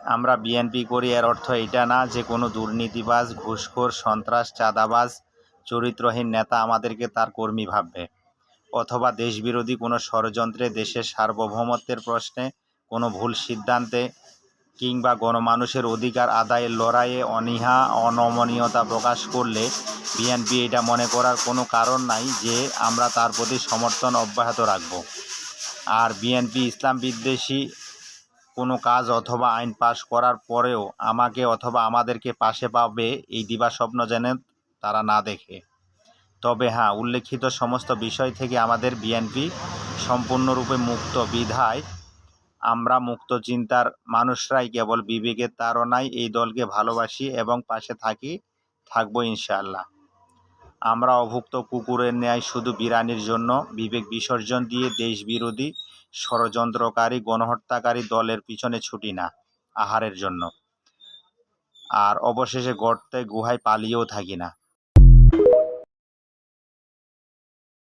আমরা বিএনপি করি, এর অর্থ এটা না যে কোনো দুর্নীতিবাজ, ঘুষখোর, সন্ত্রাস, চাঁদাবাজ, চরিত্রহীন নেতা আমাদেরকে তার কর্মী ভাববে। অথবা দেশবিরোধী কোনো ষড়যন্ত্রে দেশের সার্বভৌমত্বের প্রশ্নে কোনো ভুল সিদ্ধান্তে কিংবা গণমানুষের অধিকার আদায়ের লড়াইয়ে অনীহা, অনমনীয়তা প্রকাশ করলে বিএনপি এটা মনে করার কোনো কারণ নাই যে আমরা তার প্রতি সমর্থন অব্যাহত রাখব। আর বিএনপি ইসলাম বিদ্বেষী কোনো কাজ অথবা আইন পাশ করার পরেও আমাকে অথবা আমাদেরকে পাশে পাবে এই দিবাস্বপ্ন যেন তারা না দেখে। তবে হ্যাঁ উল্লেখিত সমস্ত বিষয় থেকে আমাদের বিএনপি সম্পূর্ণরূপে মুক্ত বিধায় আমরা মুক্ত চিন্তার মানুষরাই কেবল বিবেকের তাড়নায় এই দলকে ভালোবাসি এবং পাশে থাকি, থাকব ইনশাআল্লাহ। আমরা অভুক্ত কুকুরের ন্যায় শুধু বিরানির জন্য, বিবেক বিসর্জন দিয়ে দেশবিরোধী, ষড়যন্ত্রকারী, গণহত্যাকারী দলের পিছনে ছুটি না, আহারের জন্য। আর অবশেষে গর্তে গুহায় পালিয়েও থাকি না।